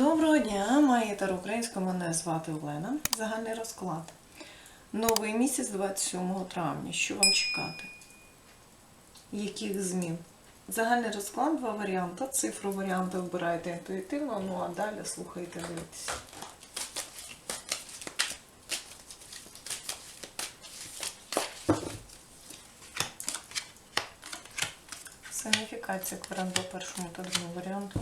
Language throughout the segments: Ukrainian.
Доброго дня, маєтер українською, мене звати Олена. Загальний розклад. Новий місяць 27 травня. Що вам чекати? Яких змін? Загальний розклад, два варіанти. Цифру варіанти обирайте інтуїтивно, ну а далі слухайте, дивитесь. Саніфікація кварант по першому та другому варіанту.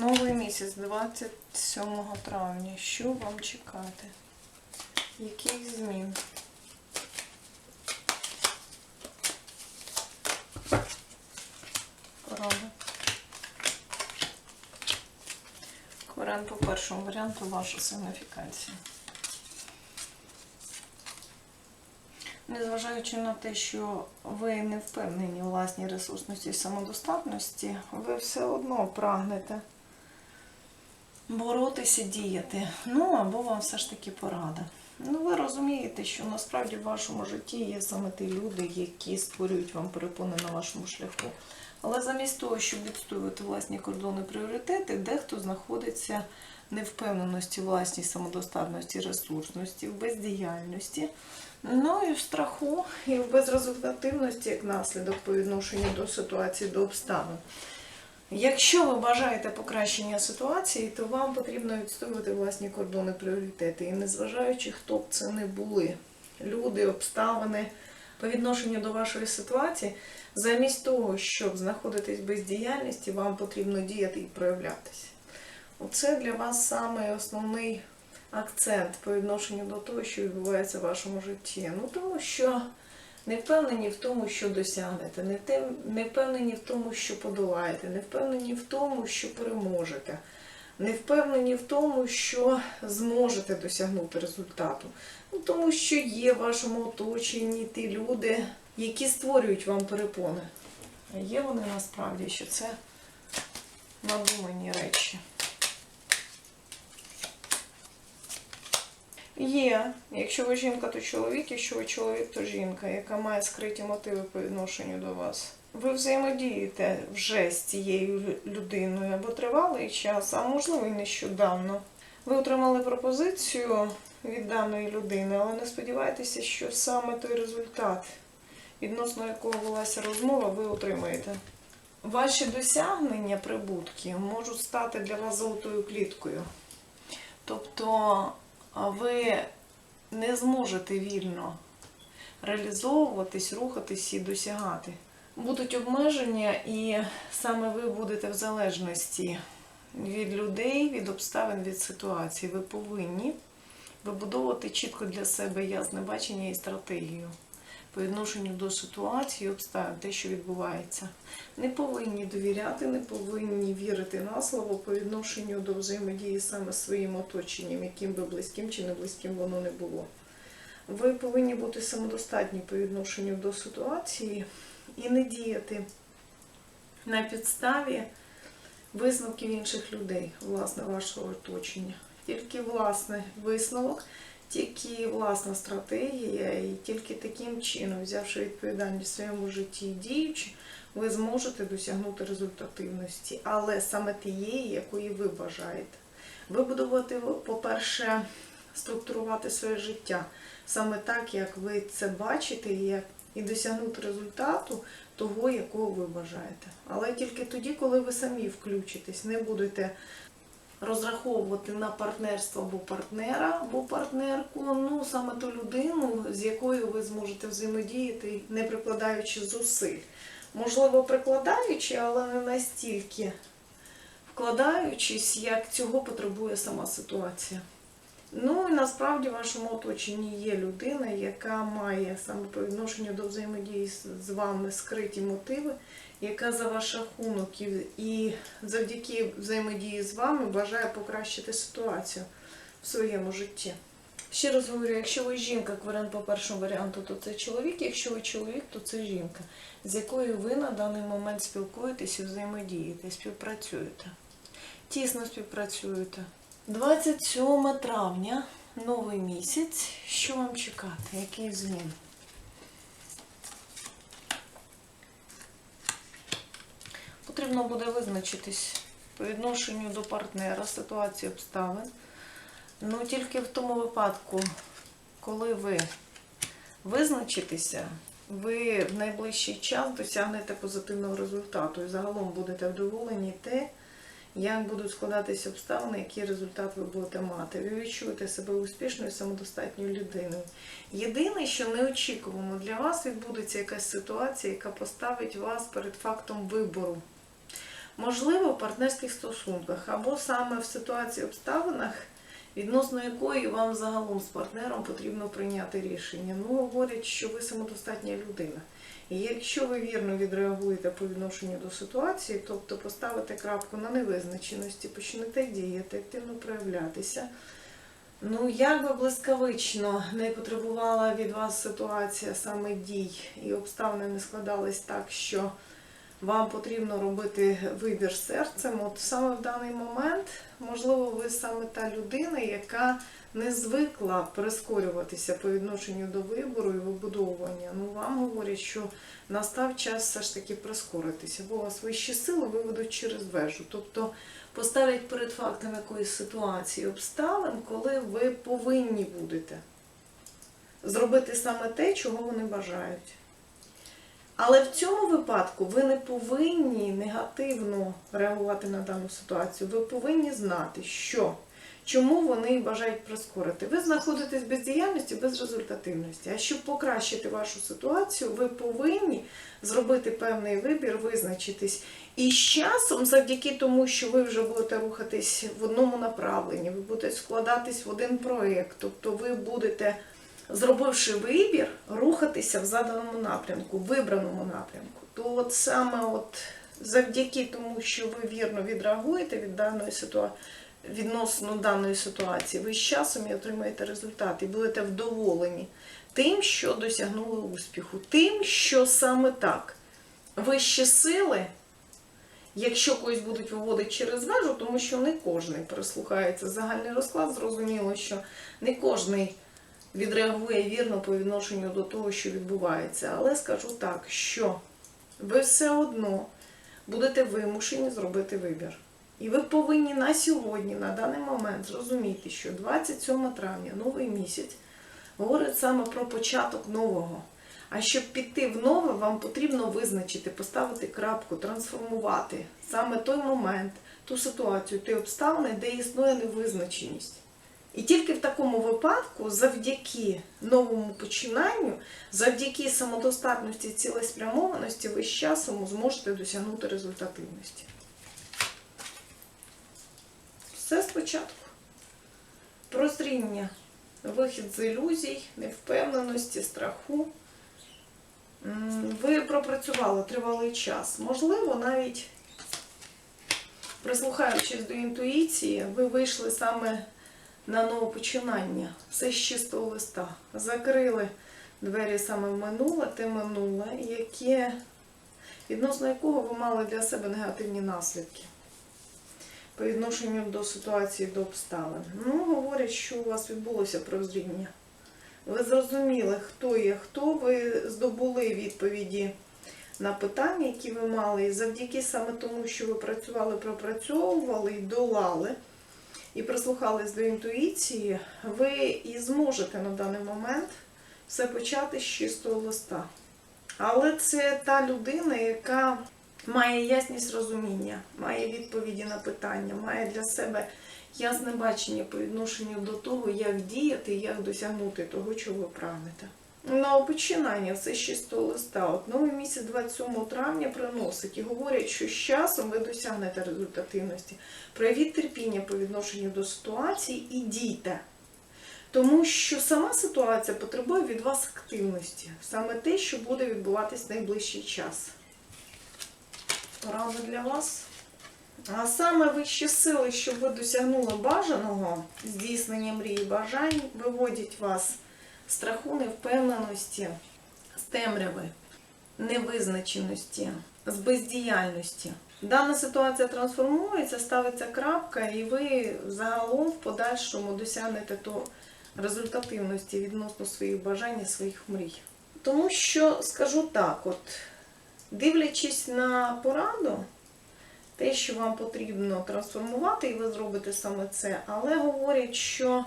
Новий місяць 27 травня. Що вам чекати? Яких змін? Порада. Варіант по першому варіанту ваша сигніфікація. Незважаючи на те, що ви не впевнені у власній ресурсності і самодостатності, ви все одно прагнете боротися, діяти. Ну, або вам все ж таки порада. Ну, ви розумієте, що насправді в вашому житті є саме ті люди, які створюють вам перепони на вашому шляху. Але замість того, щоб відстоювати власні кордони пріоритети, дехто знаходиться невпевненості, власній самодостатності, ресурсності, в бездіяльності, ну і в страху, і в безрезультативності як наслідок по відношенню до ситуації, до обставин. Якщо ви бажаєте покращення ситуації, то вам потрібно відстоювати власні кордони пріоритети. І незважаючи, хто б це не були, люди, обставини по відношенню до вашої ситуації, замість того, щоб знаходитись в бездіяльності, вам потрібно діяти і проявлятися. Оце для вас саме основний акцент по відношенню до того, що відбувається в вашому житті. Ну тому що не впевнені в тому, що досягнете, не, те, не впевнені в тому, що подолаєте, не впевнені в тому, що переможете, не впевнені в тому, що зможете досягнути результату. Ну, тому що є в вашому оточенні ті люди, які створюють вам перепони. А є вони насправді, що це надумані речі. Є, якщо ви жінка, то чоловік, якщо ви чоловік, то жінка, яка має скриті мотиви по відношенню до вас. Ви взаємодієте вже з цією людиною або тривалий час, а можливо і нещодавно. Ви отримали пропозицію від даної людини, але не сподівайтеся, що саме той результат, відносно якого велася розмова, ви отримаєте. Ваші досягнення, прибутки можуть стати для вас золотою кліткою. Тобто ви не зможете вільно реалізовуватись, рухатись і досягати. Будуть обмеження, і саме ви будете в залежності від людей, від обставин, від ситуації. Ви повинні вибудовувати чітко для себе ясне бачення і стратегію по відношенню до ситуації, обставин, те, що відбувається. Не повинні довіряти, не повинні вірити на слово по відношенню до взаємодії саме своїм оточенням, яким би близьким чи не близьким воно не було. Ви повинні бути самодостатні по відношенню до ситуації і не діяти на підставі висновків інших людей, власне, вашого оточення. Тільки власний висновок, тільки власна стратегія, і тільки таким чином, взявши відповідальність в своєму житті і діючи, ви зможете досягнути результативності, але саме тієї, якої ви бажаєте. Вибудувати, по-перше, структурувати своє життя саме так, як ви це бачите, і досягнути результату того, якого ви бажаєте. Але тільки тоді, коли ви самі включитесь, не будете розраховувати на партнерство або партнера, або партнерку, ну саме ту людину, з якою ви зможете взаємодіяти, не прикладаючи зусиль. Можливо, прикладаючи, але не настільки вкладаючись, як цього потребує сама ситуація. Ну і насправді в вашому оточенні є людина, яка має саме по відношенню до взаємодії з- вами скриті мотиви, яка за ваш рахунок і- завдяки взаємодії з вами бажає покращити ситуацію в своєму житті. Ще раз говорю, якщо ви жінка, як варіант по першому варіанту, то це чоловік, якщо ви чоловік, то це жінка, з якою ви на даний момент спілкуєтесь і взаємодієте, співпрацюєте. Тісно співпрацюєте. 27 травня, новий місяць. Що вам чекати? Який змін? Потрібно буде визначитись по відношенню до партнера, ситуації обставин. Ну, тільки в тому випадку, коли ви визначитеся, ви в найближчий час досягнете позитивного результату і загалом будете вдоволені те, як будуть складатися обставини, який результат ви будете мати. Ви відчуєте себе успішною, самодостатньою людиною. Єдине, що неочікувано для вас відбудеться якась ситуація, яка поставить вас перед фактом вибору. Можливо, в партнерських стосунках або саме в ситуації обставинах, відносно якої вам загалом з партнером потрібно прийняти рішення. Ну, говорять, що ви самодостатня людина. І якщо ви вірно відреагуєте по відношенню до ситуації, тобто поставите крапку на невизначеності, почнете діяти, активно проявлятися. Ну, як би блискавично не потребувала від вас ситуація саме дій і обставини не складались так, що вам потрібно робити вибір серцем, от саме в даний момент, можливо, ви саме та людина, яка не звикла прискорюватися по відношенню до вибору і вибудовування. Ну, вам говорять, що настав час все ж таки прискоритися, бо вас вищі сили виведуть через вежу. Тобто поставлять перед фактом якоїсь ситуації, обставин, коли ви повинні будете зробити саме те, чого вони бажають. Але в цьому випадку ви не повинні негативно реагувати на дану ситуацію. Ви повинні знати, що чому вони бажають прискорити. Ви знаходитесь без діяльності, без результативності. А щоб покращити вашу ситуацію, ви повинні зробити певний вибір, визначитись. І з часом, завдяки тому, що ви вже будете рухатись в одному направленні, ви будете складатись в один проєкт, тобто ви будете зробивши вибір, рухатися в заданому напрямку, вибраному напрямку, то от саме от завдяки тому, що ви вірно відреагуєте від даної ситуації, відносно даної ситуації, ви з часом і отримаєте результат і будете вдоволені тим, що досягнули успіху, тим, що саме так. Вищі сили, якщо когось будуть виводити через вежу, тому що не кожний прислухається. Загальний розклад, зрозуміло, що не кожний відреагує вірно по відношенню до того, що відбувається. Але скажу так, що ви все одно будете вимушені зробити вибір. І ви повинні на сьогодні, на даний момент, зрозуміти, що 27 травня, новий місяць, говорить саме про початок нового. А щоб піти в нове, вам потрібно визначити, поставити крапку, трансформувати саме той момент, ту ситуацію, ті обставини, де існує невизначеність. І тільки в такому випадку, завдяки новому починанню, завдяки самодостатності цілеспрямованості, ви з часом зможете досягнути результативності. Все спочатку. Прозріння, вихід з ілюзій, невпевненості, страху. Ви пропрацювали тривалий час. Можливо, навіть прислухаючись до інтуїції, ви вийшли саме на нове починання. Все з чистого листа. Закрили двері саме в минуле, те минуле, яке, відносно якого ви мали для себе негативні наслідки по відношенню до ситуації, до обставин. Ну, говорять, що у вас відбулося прозріння. Ви зрозуміли, хто є хто, ви здобули відповіді на питання, які ви мали, і завдяки саме тому, що ви працювали, пропрацьовували і долали, і прислухались до інтуїції, ви і зможете на даний момент все почати з чистого листа. Але це та людина, яка має ясність розуміння, має відповіді на питання, має для себе ясне бачення по відношенню до того, як діяти як досягнути того, чого ви прагнете. На починання все з чистого листа. От новий місяць 27 травня приносить і говорять, що з часом ви досягнете результативності. Проявіть терпіння по відношенню до ситуації і дійте. Тому що сама ситуація потребує від вас активності. Саме те, що буде відбуватись найближчий час. Порада для вас. А саме вищі сили, щоб ви досягнули бажаного здійснення мрії бажань, виводять вас страху, невпевненості, з темряви, невизначеності, з бездіяльності. Дана ситуація трансформується, ставиться крапка, і ви загалом в подальшому досягнете то результативності відносно своїх бажань і своїх мрій. Тому що скажу так, от дивлячись на пораду, те, що вам потрібно трансформувати, і ви зробите саме це, але говорять, що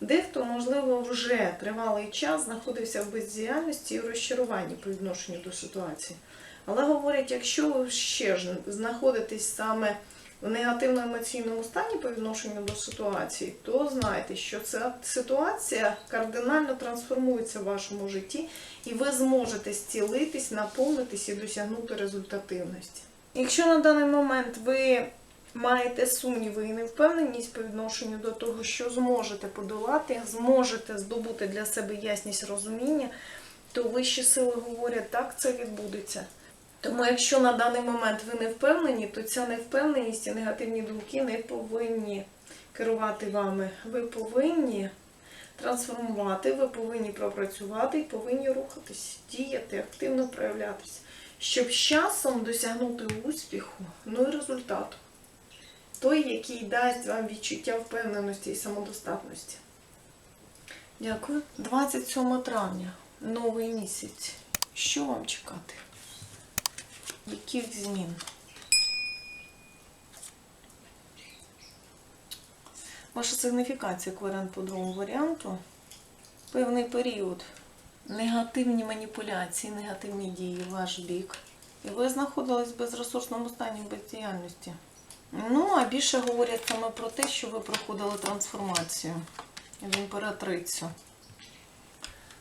дехто, можливо, вже тривалий час знаходився в бездіяльності і в розчаруванні по відношенню до ситуації. Але говорять, якщо ви ще ж знаходитесь саме в негативному емоційному стані по відношенню до ситуації, то знайте, що ця ситуація кардинально трансформується в вашому житті, і ви зможете зцілитись, наповнитись і досягнути результативності. Якщо на даний момент ви маєте сумніви і невпевненість по відношенню до того, що зможете подолати, зможете здобути для себе ясність розуміння, то вищі сили говорять, так це відбудеться. Тому якщо на даний момент ви не впевнені, то ця невпевненість і негативні думки не повинні керувати вами. Ви повинні трансформувати, ви повинні пропрацювати і повинні рухатись, діяти, активно проявлятися, щоб з часом досягнути успіху, ну і результату. Той, який дасть вам відчуття впевненості і самодостатності. Дякую. 27 травня, новий місяць. Що вам чекати? Яких змін? Ваша сигніфікація кварант по другому варіанту. Певний період. Негативні маніпуляції, негативні дії в ваш бік. І ви знаходились в безресурсному стані бездіяльності. Ну, а більше говорять саме про те, що ви проходили трансформацію в імператрицю.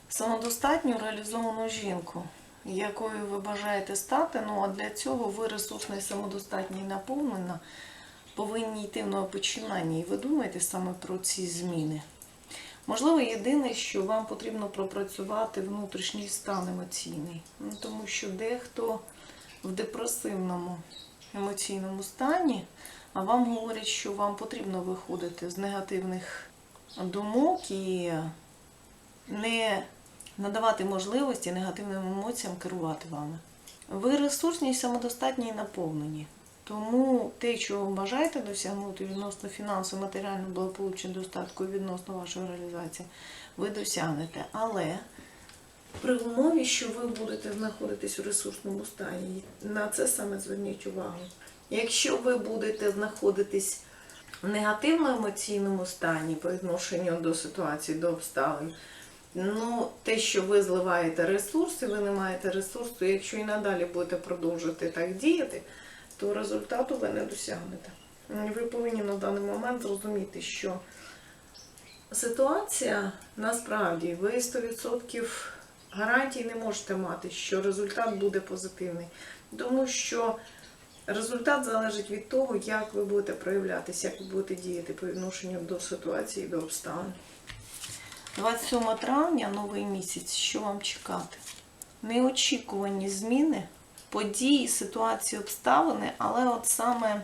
Самодостатню реалізовану жінку, якою ви бажаєте стати. Ну а для цього ви ресурсна і самодостатня і наповнена, повинні йти в нове починання. І ви думаєте саме про ці зміни. Можливо, єдине, що вам потрібно пропрацювати внутрішній стан емоційний. Ну, тому що дехто в депресивному емоційному стані, а вам говорять, що вам потрібно виходити з негативних думок і не надавати можливості негативним емоціям керувати вами. Ви ресурсні, самодостатні і наповнені. Тому те, ви бажаєте досягнути відносно фінансового, матеріального благополуччя, достатку відносно вашої реалізації, ви досягнете. Але при умові, що ви будете знаходитись у ресурсному стані, на це саме зверніть увагу. Якщо ви будете знаходитись в негативному емоційному стані по відношенню до ситуації, до обставин, ну, те, що ви зливаєте ресурси, ви не маєте ресурсу, якщо і надалі будете продовжувати так діяти, то результату ви не досягнете. Ви повинні на даний момент зрозуміти, що ситуація насправді ви 100% гарантій не можете мати, що результат буде позитивний. Тому що результат залежить від того, як ви будете проявлятися, як ви будете діяти по відношенню до ситуації, до обставин. 27 травня, новий місяць, що вам чекати? Неочікувані зміни, події, ситуації, обставини, але от саме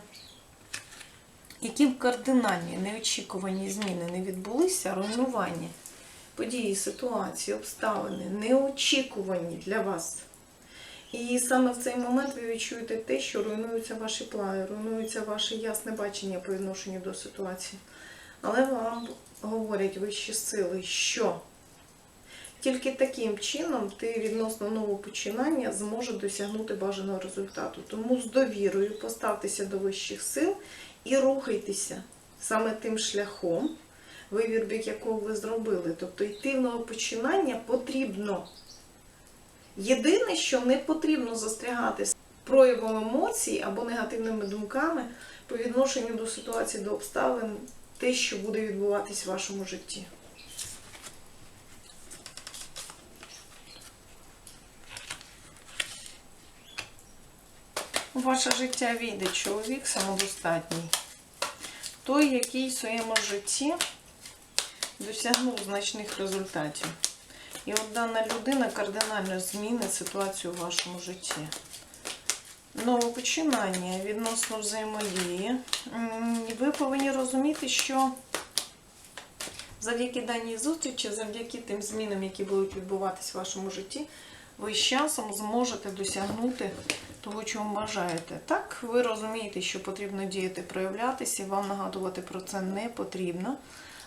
які б кардинальні неочікувані зміни не відбулися, руйнування, події, ситуації, обставини, неочікувані для вас. І саме в цей момент ви відчуєте те, що руйнуються ваші плани, руйнується ваше ясне бачення по відношенню до ситуації. Але вам говорять вищі сили, що тільки таким чином ти відносно нового починання зможеш досягнути бажаного результату. Тому з довірою поставтеся до вищих сил і рухайтеся саме тим шляхом, вибір бік якого ви зробили. Тобто йти в нове починання потрібно. Єдине, що не потрібно застрягати з проявом емоцій або негативними думками по відношенню до ситуації, до обставин, те, що буде відбуватись в вашому житті. Ваше життя війде чоловік самодостатній. Той, який в своєму житті досягнув значних результатів. І от дана людина кардинально змінить ситуацію в вашому житті. Нове починання відносно взаємодії. Ви повинні розуміти, що завдяки даній зустрічі, завдяки тим змінам, які будуть відбуватись в вашому житті, ви з часом зможете досягнути того, чого бажаєте. Так, ви розумієте, що потрібно діяти, проявлятися, вам нагадувати про це не потрібно.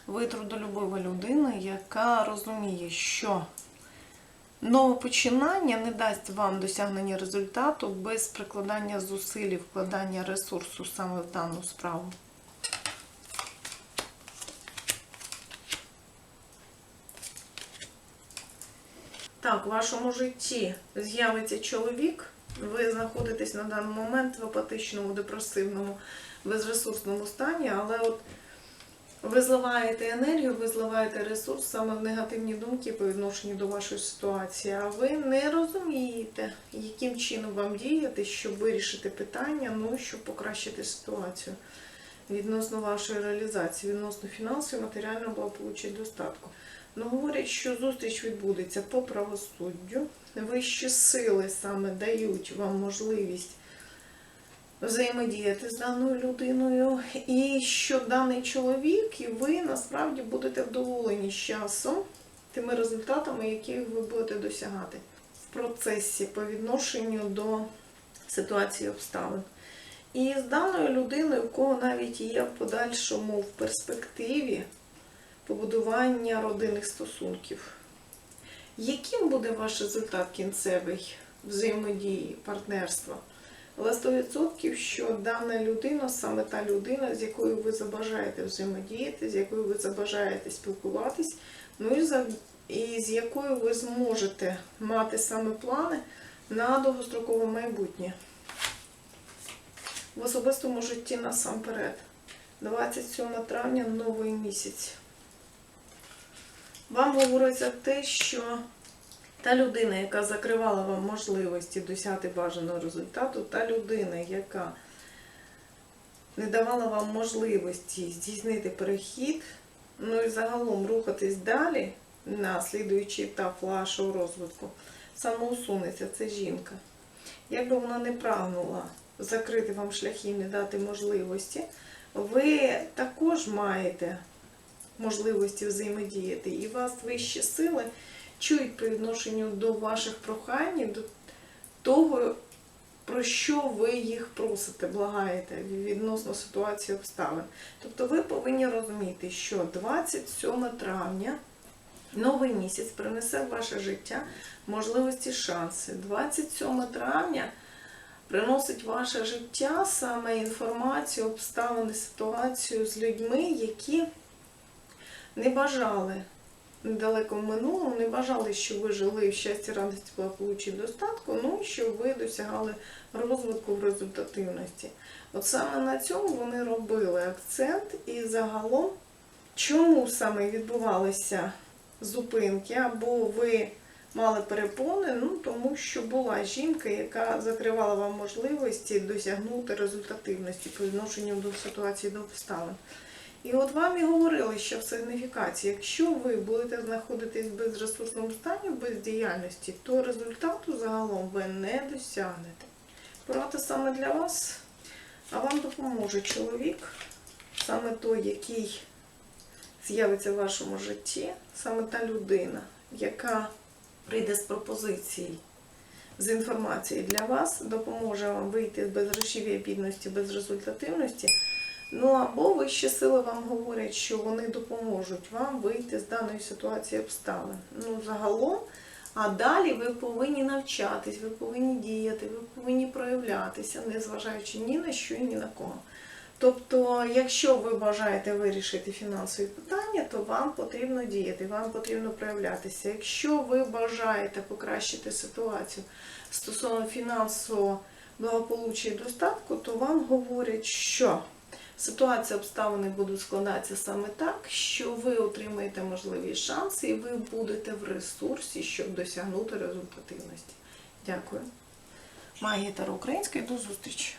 Ви трудолюбива людина, яка розуміє, що нове починання не дасть вам досягнення результату без прикладання зусиль і вкладання ресурсу саме в дану справу. Так, в вашому житті з'явиться чоловік, ви знаходитесь на даний момент в апатичному, депресивному, безресурсному стані, але от ви зливаєте енергію, ви зливаєте ресурс саме в негативні думки по відношенню до вашої ситуації, а ви не розумієте, яким чином вам діяти, щоб вирішити питання, ну щоб покращити ситуацію відносно вашої реалізації, відносно фінансової, матеріального благополуччя достатку. Ну, говорять, що зустріч відбудеться по правосуддю. Вищі сили саме дають вам можливість взаємодіяти з даною людиною. І що даний чоловік, і ви насправді будете вдоволені з часом тими результатами, яких ви будете досягати в процесі по відношенню до ситуації обставин. І з даною людиною, у кого навіть є в подальшому в перспективі побудування родинних стосунків. Яким буде ваш результат кінцевий взаємодії, партнерства? Але 100% що дана людина саме та людина, з якою ви забажаєте взаємодіяти, з якою ви забажаєте спілкуватись, ну і, за, і з якою ви зможете мати саме плани на довгострокове майбутнє. В особистому житті насамперед. 27 травня новий місяць. Вам говориться те, що та людина, яка закривала вам можливості досягти бажаного результату, та людина, яка не давала вам можливості здійснити перехід, ну і загалом рухатись далі на слідуючий етап вашого розвитку, самоусунеться, це жінка. Як би вона не прагнула закрити вам шляхи і не дати можливості, ви також маєте можливості взаємодіяти. І вас вищі сили чують по відношенню до ваших прохань, до того, про що ви їх просите, благаєте відносно ситуації обставин. Тобто ви повинні розуміти, що 27 травня. Новий місяць принесе в ваше життя можливості, шанси. 27 травня приносить ваше життя саме інформацію, обставини, ситуацію з людьми, які не бажали недалеко минулому, не бажали, щоб ви жили в щасті, радості, благополуччі, достатку, ну щоб ви досягали розвитку в результативності. От саме на цьому вони робили акцент і загалом, чому саме відбувалися зупинки, або ви мали перепони, ну тому що була жінка, яка закривала вам можливості досягнути результативності по відношенню до ситуації до обставин. І от вам і говорили, що в сигніфікації, якщо ви будете знаходитись в безресурсному стані, в бездіяльності, то результату загалом ви не досягнете. Порада саме для вас, а вам допоможе чоловік, саме той, який з'явиться в вашому житті, саме та людина, яка прийде з пропозицій, з інформацією для вас, допоможе вам вийти з безгрошів'я бідності, безрезультативності. Ну або вищі сили вам говорять, що вони допоможуть вам вийти з даної ситуації обставин. Ну, загалом, а далі ви повинні навчатись, ви повинні діяти, ви повинні проявлятися, незважаючи ні на що і ні на кого. Тобто, якщо ви бажаєте вирішити фінансові питання, то вам потрібно діяти, вам потрібно проявлятися. Якщо ви бажаєте покращити ситуацію стосовно фінансового благополуччя і достатку, то вам говорять, що ситуація обставини будуть складатися саме так, що ви отримаєте можливі шанси і ви будете в ресурсі, щоб досягнути результативності. Дякую. Магія Таро Української до зустрічі!